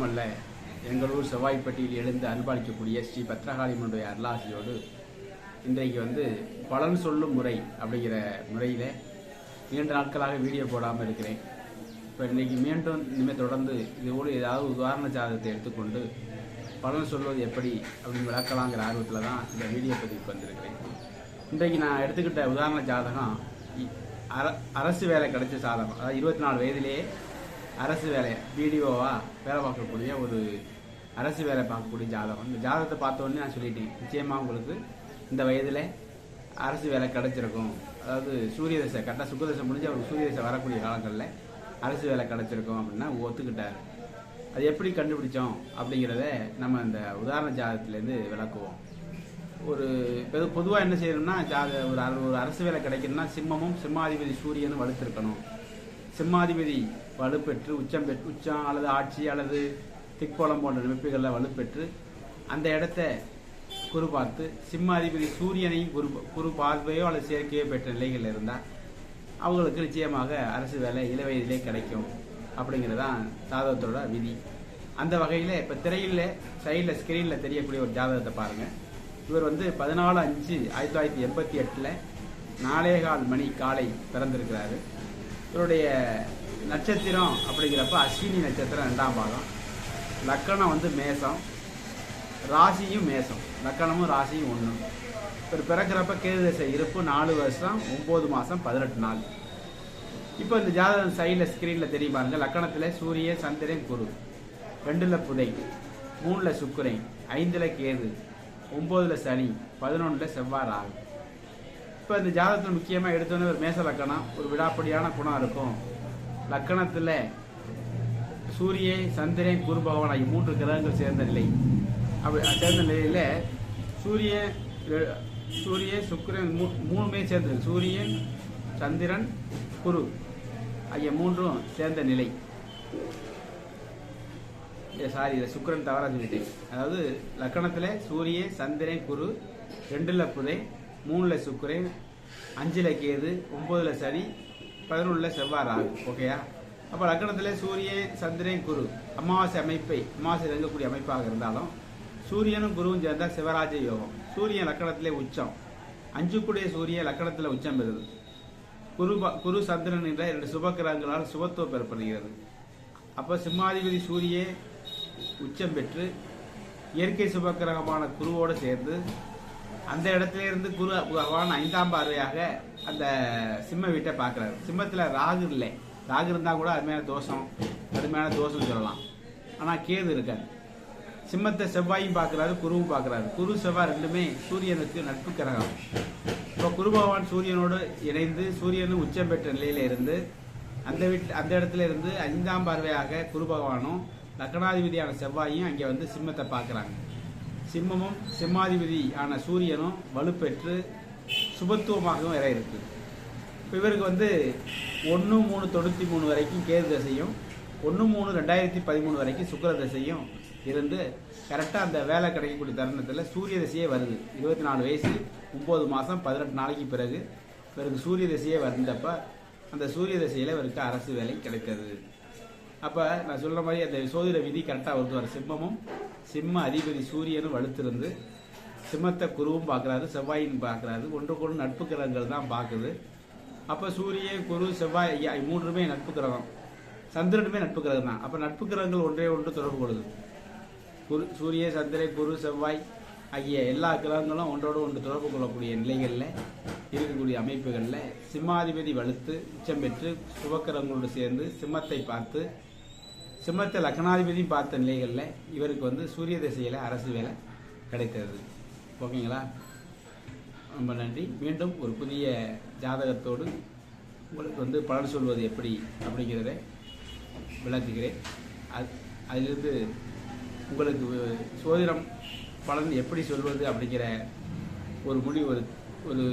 மட்டுமல்ல எங்களூர் செவ்வாய்ப்பட்டியில் எழுந்து அன்பாளிக்கக்கூடிய ஸ்ரீ பத்ரகாளிமனுடைய அருளாசியோடு இன்றைக்கு வந்து பலன் சொல்லும் முறை அப்படிங்கிற முறையில் நீண்ட நாட்களாக வீடியோ போடாமல் இருக்கிறேன். இப்போ இன்றைக்கி மீண்டும் இனிமேல் தொடர்ந்து இதோடு ஏதாவது உதாரண ஜாதகத்தை எடுத்துக்கொண்டு பலன் சொல்வது எப்படி அப்படின்னு விளக்கலாங்கிற ஆர்வத்தில் தான் இந்த வீடியோ பதிவுக்கு வந்திருக்கிறேன். இன்றைக்கு நான் எடுத்துக்கிட்ட உதாரண ஜாதகம் அர அரசு வேலை கிடைச்ச சாதகம். அதாவது இருபத்தி நாலு வயதிலேயே அரசு வேலை பிடிஓவா வேலை பார்க்கக்கூடிய ஒரு அரசு வேலை பார்க்கக்கூடிய ஜாதகம். இந்த ஜாதகத்தை பார்த்தோன்னே நான் சொல்லிட்டேன் நிச்சயமாக உங்களுக்கு இந்த வயதில் அரசு வேலை கிடைச்சிருக்கும். அதாவது சூரிய தசை கரெக்டாக சுக்கதசை முடிஞ்சு அவருக்கு சூரிய தசை வரக்கூடிய காலங்களில் அரசு வேலை கிடைச்சிருக்கும் அப்படின்னா ஒத்துக்கிட்டார். அது எப்படி கண்டுபிடிச்சோம் அப்படிங்கிறத நம்ம இந்த உதாரண ஜாதகத்திலேருந்து விளக்குவோம். ஒரு பொதுவாக என்ன செய்யணும்னா ஜாத ஒரு ஒரு அரசு வேலை கிடைக்கணும்னா சிம்மமும் சிம்மாதிபதி சூரியனும் வலுத்திருக்கணும். சிம்மாதிபதி வலுப்பெற்று உச்சம் பெற்று உச்சம் அல்லது ஆட்சி அல்லது திக்போலம் போன்ற அமைப்புகளில் வலுப்பெற்று அந்த இடத்த குரு பார்த்து சிம்மாதிபதி சூரியனையும் குரு குரு பார்வையோ அல்லது சேர்க்கையோ பெற்ற நிலைகளில் இருந்தால் அவங்களுக்கு நிச்சயமாக அரசு வேலை இளவயதிலே கிடைக்கும் அப்படிங்கிறதான் ஜாதகத்தோட விதி. அந்த வகையில் இப்போ திரையில் சைடில் ஸ்க்ரீனில் தெரியக்கூடிய ஒரு ஜாதகத்தை பாருங்கள் இவர் வந்து பதினாலு அஞ்சு ஆயிரத்தி தொள்ளாயிரத்தி எண்பத்தி எட்டில் நாலேகால் மணி காலை பிறந்திருக்கிறாரு. இவருடைய நட்சத்திரம் அப்படிங்கிறப்ப அஸ்வினி நட்சத்திரம் ரெண்டாம் பாகம். லக்கணம் வந்து மேசம். ராசியும் மேசம். லக்கணமும் ராசியும் ஒன்று இவர் பிறக்கிறப்ப கேது தசை இருப்பு நாலு வருஷம் ஒம்பது மாதம் பதினெட்டு நாள். இப்போ இந்த ஜாதகம் சைடில் ஸ்க்ரீனில் தெரியும் பாருங்க. லக்கணத்தில் சூரிய சந்திரன் குரு. ரெண்டில் புதை. மூணில் சுக்கிரன். ஐந்தில் கேது. ஒம்போதில் சனி. பதினொன்றில் செவ்வாய் ராகு. இப்போ இந்த ஜாதகத்தில் முக்கியமாக எடுத்தோன்னே ஒரு மேச லக்கணம். ஒரு விடாப்படியான குணம் இருக்கும். லக்கணத்தில் சூரியன் சந்திரன் குரு பகவான் ஆகிய மூன்று கிரகங்கள் சேர்ந்த நிலை. அப்படி சேர்ந்த நிலையில் சூரியன் சூரியன் சுக்கிரன் மூ மூணுமே சேர்ந்தது. சூரியன் சந்திரன் குரு ஆகிய மூன்றும் சேர்ந்த நிலை. சாரி இதை சுக்கிரன் தவறாக சொல்லிட்டேன். அதாவது லக்கணத்தில் சூரிய சந்திரன் குரு ரெண்டில் புதை மூணில் சுக்கரேன் அஞ்சில் கேது ஒம்பதில் சனி பதினொன்றில் செவ்வாய் ராகு. ஓகேயா அப்போ லக்னத்தில் சூரியன் சந்திரன் குரு. அமாவாசை அமைப்பை அமாவாசை இறங்கக்கூடிய அமைப்பாக இருந்தாலும் சூரியனும் குருவும் சேர்ந்தால் சிவராஜ யோகம். சூரியன் லக்கணத்திலே உச்சம். அஞ்சுக்குடைய சூரியன் லக்கணத்தில் உச்சம் பெறுது. குரு ப- குரு சந்திரன் என்ற இரண்டு சுபக்கிரகங்களால் சுபத்துவம் பெறப்படுகிறது. அப்போ சிம்மாதிபதி சூரிய உச்சம் பெற்று இயற்கை சுபக்கிரகமான குருவோடு சேர்ந்து அந்த இடத்துல இருந்து குரு பகவான் ஐந்தாம் பார்வையாக அந்த சிம்ம வீட்டை பார்க்குறாரு. சிம்மத்தில் ராகு இல்லை. ராகு இருந்தால் கூட அருமையான தோஷம் அருமையான தோஷம் சொல்லலாம். ஆனால் கேது இருக்காது சிம்மத்தை செவ்வாயும் பார்க்குறாரு குருவும் பார்க்குறாரு. குரு செவ்வாய் ரெண்டுமே சூரியனுக்கு நட்பு கிரகம். இப்போ குரு பகவான் சூரியனோடு இணைந்து சூரியனும் உச்சம் பெற்ற நிலையில இருந்து அந்த வீட்டு அந்த இடத்துல இருந்து ஐந்தாம் பார்வையாக குரு பகவானும் லக்னாதிபதியான செவ்வாயும் அங்கே வந்து சிம்மத்தை பார்க்குறாங்க. சிம்மமும் சிம்மாதிபதி ஆன சூரியனும் வலுப்பெற்று சுபத்துவமாகவும் வேற இருக்கு. இப்போ இவருக்கு வந்து ஒன்று மூணு தொண்ணூற்றி மூணு வரைக்கும் கேது தசையும் ஒன்று மூணு ரெண்டாயிரத்தி பதிமூணு வரைக்கும் சுக்கர தசையும் இருந்து கரெக்டாக அந்த வேலை கிடைக்கக்கூடிய தருணத்தில் சூரிய தசையே வருது. இருபத்தி நாலு வயசு ஒம்பது மாதம் பதினெட்டு நாளைக்கு பிறகு இவருக்கு சூரிய தசையே வந்தப்ப அந்த சூரிய தசையில் இவருக்கு அரசு வேலை கிடைக்கிறது. அப்போ நான் சொல்கிற மாதிரி அந்த சோதிட விதி கரெக்டாக வருதுவார் சிம்மமும் சிம்ம அதிபதி சூரியனும் வலுத்திருந்து சிம்மத்தை குருவும் பார்க்குறாரு செவ்வாயின் பார்க்குறாரு. ஒன்றுக்கொன்று நட்பு கிரகங்கள் தான் பார்க்குது. அப்போ சூரியன் குரு செவ்வாய் ஐயா மூன்றுமே நட்பு கிரகம். சந்திரனுமே நட்பு கிரகம் தான். அப்போ நட்பு கிரகங்கள் ஒன்றே ஒன்று தொடர்பு கொள்ளுது. குரு சூரிய சந்திரன் குரு செவ்வாய் ஆகிய எல்லா கிரகங்களும் ஒன்றோடு ஒன்று தொடர்பு கொள்ளக்கூடிய நிலைகளில் இருக்கக்கூடிய அமைப்புகளில் சிம்மாதிபதி வலுத்து உச்சம் பெற்று சுபக்கிரகங்களோடு சேர்ந்து சிம்மத்தை பார்த்து சிம்மத்தை லக்னாதிபதியும் பார்த்த நிலைகளில் இவருக்கு வந்து சூரிய திசையில் அரசு வேலை கிடைத்தது. ஓகேங்களா? ரொம்ப நன்றி. மீண்டும் ஒரு புதிய ஜாதகத்தோடு உங்களுக்கு வந்து பலன் சொல்வது எப்படி அப்படிங்கிறத விளக்குகிறேன். அது அதிலிருந்து உங்களுக்கு சோதிடம் பலன் எப்படி சொல்வது அப்படிங்கிற ஒரு முடிவு ஒரு ஒரு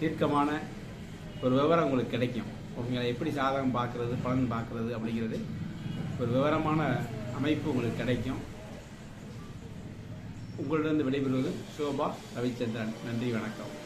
தீர்க்கமான ஒரு விவரம் உங்களுக்கு கிடைக்கும். ஓகேங்களா? எப்படி சாதகம் பார்க்குறது பலன் பார்க்குறது அப்படிங்கிறது ஒரு விவரமான அமைப்பு உங்களுக்கு கிடைக்கும். உங்களிடம் விடைபெறுவது சோபா ரவிச்சந்திரன். நன்றி வணக்கம்.